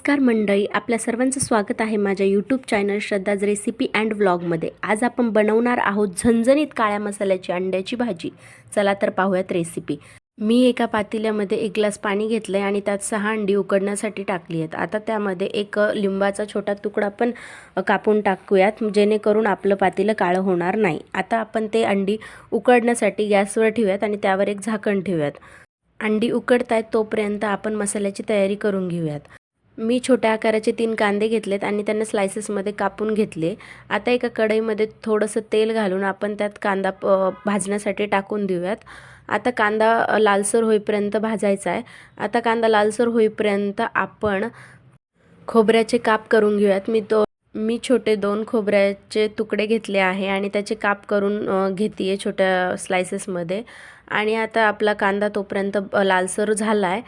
नमस्कार मंडळी आपल्या सर्वांचं स्वागत आहे माझ्या YouTube channel Shraddha's recipe and व्लॉगमध्ये आज आपण बनवणार आहोत झणझणीत काळ्या मसाल्याची अंड्याची भाजी. चला तर पाहूयात रेसिपी मी एका पातेल्यामध्ये एक ग्लास पाणी घेतलं आहे आणि त्यात सहा अंडी उकडण्यासाठी टाकली आहेत. आता त्यामध्ये एक लिंबाचा छोटा तुकडा पण कापून टाकूयात जेणेकरून आपलं पातेलं काळं होणार नाही. आता आपण ते अंडी उकडण्यासाठी गॅसवर ठेवूयात आणि त्यावर एक झाकण ठेवूयात. अंडी उकडत आहेत तोपर्यंत आपण मसाल्याची तयारी करून घेऊयात. मी छोट्या आकाराचे तीन कांदे घेतलेत आणि त्यांना स्लायसेसमध्ये कापून घेतले. आता एका कढईमध्ये थोडंसं तेल घालून आपण त्यात कांदा प भाजण्यासाठी टाकून देऊयात. आता कांदा लालसर होईपर्यंत भाजायचा आहे. आता कांदा लालसर होईपर्यंत आपण खोबऱ्याचे काप करून घेऊयात. मी तो मी छोटे दोन खोबऱ्याचे तुकडे घेतले आहे आणि त्याचे काप करून घेते आहे छोट्या स्लायसेसमध्ये आणि आता आपला कांदा तोपर्यंत लालसर झाला आहे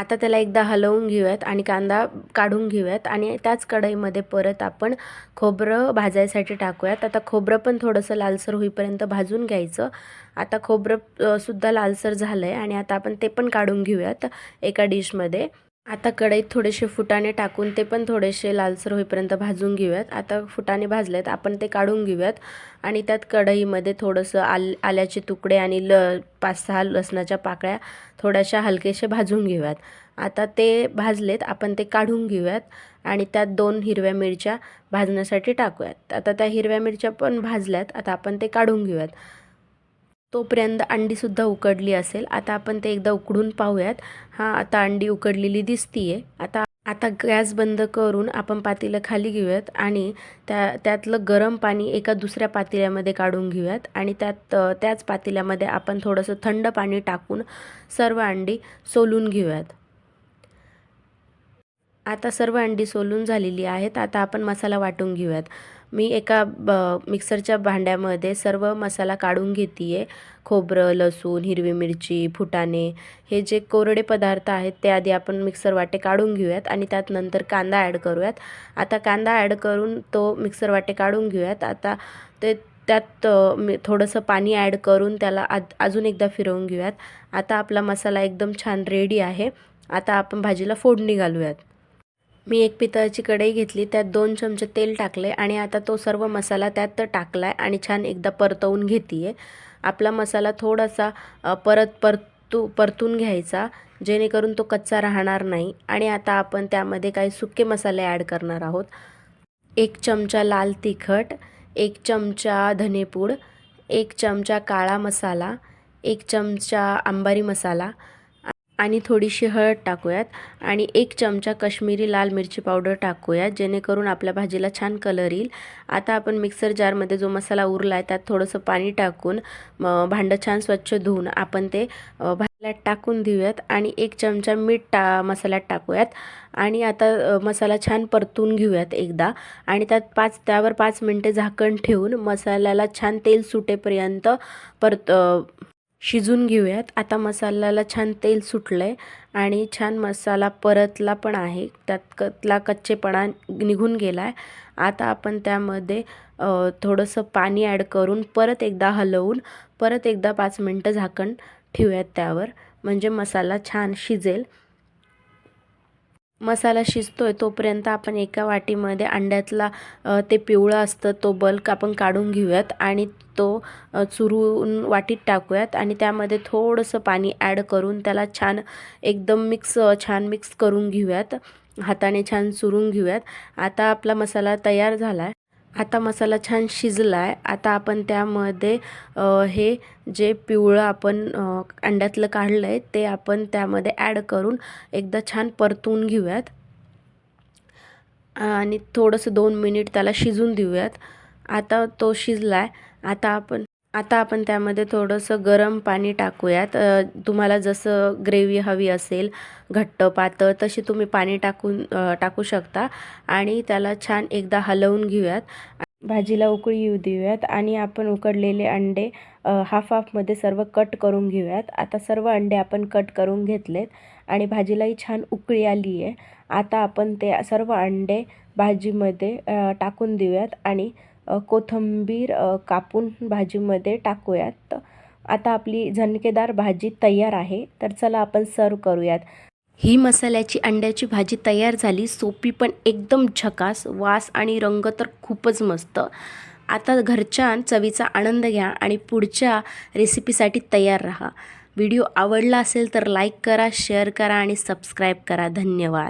आता त्याला एकदा हलवून घेऊयात आणि कांदा काढून घेऊयात आणि त्याच कढईमध्ये परत आपण खोबरं भाजायसाठी टाकूयात. आता खोबरं पण थोडंसं लालसर होईपर्यंत भाजून घ्यायचं. आता खोबरं सुद्धा लालसर झालं आहे आणि आता आपण ते पण काढून घेऊयात एका डिशमध्ये. आता कढईत थोडेसे फुटाणे टाकून ते पण थोडेसे लालसर होईपर्यंत भाजून घेऊयात. आता फुटाणे भाजलेत आपण ते काढून घेऊयात. आणि त्यात कढईमध्ये थोडंसं आल आल्याचे तुकडे आणि ल पाच सहा लसणाच्या पाकळ्या थोड्याशा हलकेसे भाजून घेऊयात. आता ते भाजलेत आपण ते काढून घेऊयात. आणि त्यात दोन हिरव्या मिरच्या भाजण्यासाठी टाकूयात. आता त्या हिरव्या मिरच्या पण भाजल्यात आता आपण ते काढून घेऊयात. तोपर्यंत अंडीसुद्धा उकडली असेल. आता आपण ते एकदा उकडून पाहूयात. हां आता अंडी उकडलेली दिसतीये. आता आता गॅस बंद करून आपण पातेलं खाली घेऊयात आणि त्या त्यातलं गरम पाणी एका दुसऱ्या पातेल्यामध्ये काढून घेऊयात आणि त्यात त्याच पातेल्यामध्ये आपण थोडंसं थंड पाणी टाकून सर्व अंडी सोलून घेऊयात. आता सर्व अंडी सोलून झालेली आहेत. आता आपण मसाला वाटून घेऊयात. मी एका ब मिक्सरच्या भांड्यामध्ये सर्व मसाला काढून घेते आहे खोबरं लसूण हिरवी मिरची फुटाणे हे जे कोरडे पदार्थ आहेत ते आधी आपण मिक्सर वाटे काढून घेऊयात आणि त्यात नंतर कांदा ॲड करूयात. आता कांदा ॲड करून तो मिक्सर वाटे काढून घेऊयात. आता ते त्यात मी थोडंसं पाणी ॲड करून त्याला आज अजून एकदा फिरवून घेऊयात. आता आपला मसाला एकदम छान रेडी आहे. आता आपण भाजीला फोडणी घालूयात. मी एक पितळाची कढई घेतली त्यात दोन चमचे तेल टाकले आणि आता तो सर्व मसाला त्यात टाकला आहे आणि छान एकदा परतवून घेते आहे आपला मसाला थोडासा परत परतू परतून घ्यायचा जेणेकरून तो कच्चा राहणार नाही. आणि आता आपण त्यामध्ये काही सुके मसाले ॲड करणार आहोत. एक चमचा लाल तिखट एक चमचा धनेपूड एक चमचा काळा मसाला एक चमचा आंबारी मसाला आणि थोडीशी हळद टाकूयात आणि एक चमचा कश्मीरी लाल मिरची पावडर टाकूयात जेणेकरून आपल्या भाजीला छान कलर येईल. आता आपण मिक्सर जारमध्ये जो मसाला उरला आहे त्यात थोडंसं पाणी टाकून भांडं छान स्वच्छ धुवून आपण ते भाजीला टाकून देऊयात आणि एक चमचा मीठ टा मसाल्यात टाकूयात. आणि आता मसाला छान परतून घेऊयात एकदा. आणि त्यात पाच त्यावर पाच मिनटे झाकण ठेवून मसाल्याला छान तेल सुटेपर्यंत परत शिजून घेऊयात. आता मसाल्याला छान तेल सुटलं आहे आणि छान मसाला परतला पण आहे. त्यात कतला कच्चेपणा निघून गेला आहे आता आपण त्यामध्ये थोडंसं पाणी ॲड करून परत एकदा हलवून परत एकदा पाच मिनटं झाकण ठेवूयात त्यावर. म्हणजे मसाला छान शिजेल. मसाला शिजतो आहे तोपर्यंत आपण एका वाटीमध्ये अंड्यातला ते पिवळं असतं तो बल्क आपण काढून घेऊयात आणि तो चुरून वाटीत टाकूयात आणि त्यामध्ये थोडंसं पाणी ॲड करून त्याला छान एकदम मिक्स छान मिक्स करून घेऊयात. हाताने छान चुरून घेऊयात. आता आपला मसाला तयार झाला आहे आता मसाला छान शिजला आहे आता आपण त्यामध्ये हे जे पिवळं आपण अंड्यातलं काढलं आहे ते आपण त्यामध्ये ॲड करून एकदा छान परतून घेऊयात. आणि थोडंसं दोन मिनिट त्याला शिजून देऊयात. आता तो शिजला आहे आता आपण आता आपण त्यामध्ये थोडंसं गरम पाणी टाकूयात. तुम्हाला जसं ग्रेव्ही हवी असेल घट्ट पातळ तशी तुम्ही पाणी टाकून टाकू शकता. आणि त्याला छान एकदा हलवून घेऊयात. भाजीला उकळी येऊ देऊयात. आणि आपण उकडलेले अंडे हाफ हाफमध्ये सर्व कट करून घेऊयात. आता सर्व अंडे आपण कट करून घेतलेत. आणि भाजीलाही छान उकळी आली आहे. आता आपण ते सर्व अंडे भाजीमध्ये टाकून देऊयात. आणि कोथिंबीर कापून भाजीमध्ये टाकूयात. आता आपली झणकेदार भाजी तयार आहे तर चला आपण सर्व करूयात. ही मसाल्याची अंड्याची भाजी तयार झाली. सोपी पण एकदम झकास वास आणि रंग तर खूपच मस्त. आता घरच्या चवीचा आनंद घ्या आणि पुढच्या रेसिपीसाठी तयार राहा. व्हिडिओ आवडला असेल तर लाईक करा शेअर करा आणि सबस्क्राईब करा. धन्यवाद.